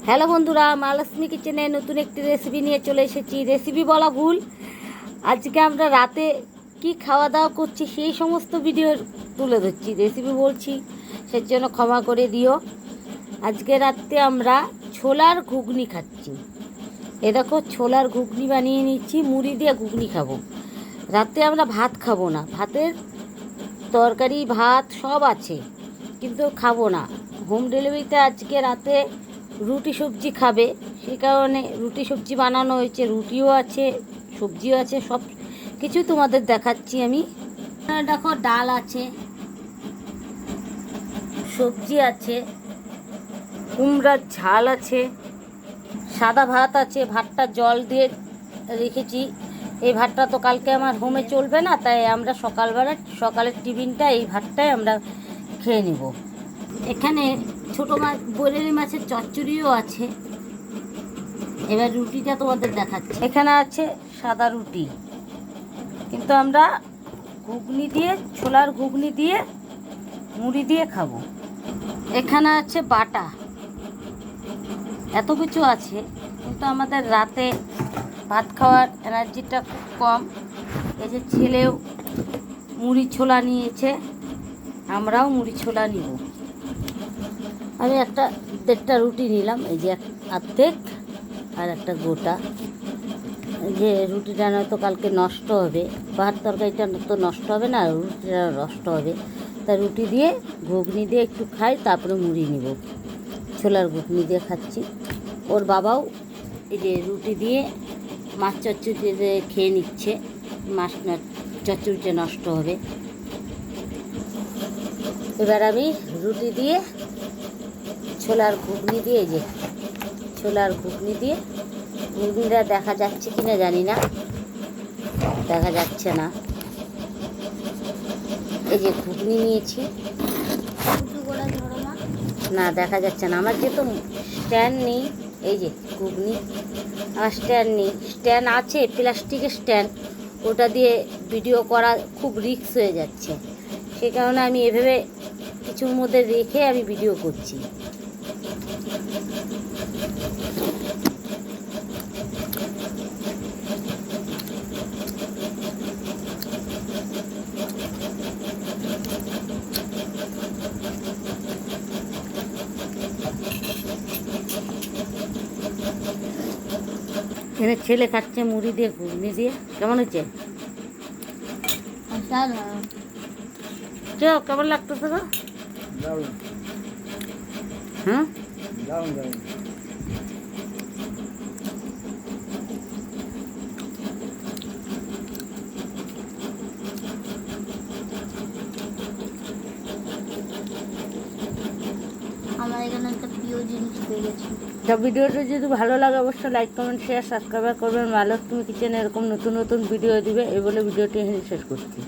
Hello বন্ধুরা মহালক্ষ্মী কিচেনে নতুন একটি রেসিপি নিয়ে চলে এসেছি। রেসিপি বলা ভুল। আজকে আমরা রাতে কি খাওয়া দাওয়া করছি সেই সমস্ত ভিডিও তুলে ধরছি। রেসিপি বলছি, সেই জন্য ক্ষমা করে দিও। আজকে রাতে আমরা ছোলার ঘুগনি খাচ্ছি। এ দেখো, ছোলার ঘুগনি বানিয়ে নিচ্ছি, মুড়ি দিয়ে ঘুগনি খাব। রাতে আমরা ভাত খাব না। ভাতের তরকারি, ভাত সব আছে, কিন্তু খাব না। হোম ডেলিভারিতে আজকে রাতে রুটি সবজি খাবে। সেই কারণে রুটি সবজি বানানো হয়েছে, রুটিও আছে, সবজিও আছে, সব কিছু তোমাদের দেখাচ্ছি আমি। দেখো ডাল আছে, সবজি আছে, কুমড়ার ঝাল আছে, সাদা ভাত আছে, ভাতটা জল দিয়ে রেখেছি। এই ভাতটা তো কালকে আমার হোমে চলবে না, তাই আমরা সকালবেলা, সকালের টিফিনটা এই ভাতটাই আমরা খেয়ে নেব। এখানে ছোটো মাছ বরেলি মাছের চচ্চড়িও আছে। এবার রুটিটা তোমাদের দেখাচ্ছি। এখানে আছে সাদা রুটি। কিন্তু আমরা ঘুগনি দিয়ে ছোলার ঘুগনি দিয়ে মুড়ি দিয়ে খাব। এখানে আছে বাটা। এত কিছু আছে কিন্তু আমাদের রাতে ভাত খাওয়ার এনার্জিটা খুব কম। এই যে ছেলেও মুড়ি ছোলা নিয়েছে আমরাও মুড়ি ছোলা নিব। আমি একটা দেড়টা রুটি নিলাম, এই যে এক অর্ধেক আর একটা গোটা। যে রুটিটা নয়তো কালকে নষ্ট হবে, ভাত তরকারিটা তো নষ্ট হবে না, রুটিটা নষ্ট হবে। তা রুটি দিয়ে ঘুগনি দিয়ে একটু খাই, তারপরে মুড়ি নিব। ছোলার ঘুগনি দিয়ে খাচ্ছি। ওর বাবাও এই যে রুটি দিয়ে মাছ চচ্চড়ি দিয়ে খেয়ে নিচ্ছে, মাছ চচ্চড়িটা নষ্ট হবে। এবার আমি রুটি দিয়ে ছোলার ঘুগনি দিয়ে যে, ছোলার ঘুগনি দিয়ে ঘুগনিটা দেখা যাচ্ছে কিনা জানি না, দেখা যাচ্ছে না। এই যে ঘুগনি নিয়েছি। না, দেখা যাচ্ছে না। আমার যেহেতু স্ট্যান্ড নেই, এই যে ঘুগনি, আমার স্ট্যান্ড নেই। স্ট্যান্ড আছে, প্লাস্টিকের স্ট্যান্ড, ওটা দিয়ে ভিডিও করা খুব রিস্ক হয়ে যাচ্ছে। সে কারণে আমি এভাবে কিছুর মধ্যে রেখে আমি ভিডিও করছি। এখানে ছেলে খাচ্ছে মুড়ি দিয়ে ঘুগনি দিয়ে। কেমন হচ্ছে কেমন লাগতেছে গো? হ্যাঁ? দারুণ দারুণ তা ভিডিওটা যদি ভালো লাগে, অবশ্যই লাইক কমেন্ট শেয়ার সাবস্ক্রাইব করবেন। ভালো তুমি কিচেনে এরকম নতুন নতুন ভিডিও দিবে, এই বলে ভিডিওটি শেষ করছি।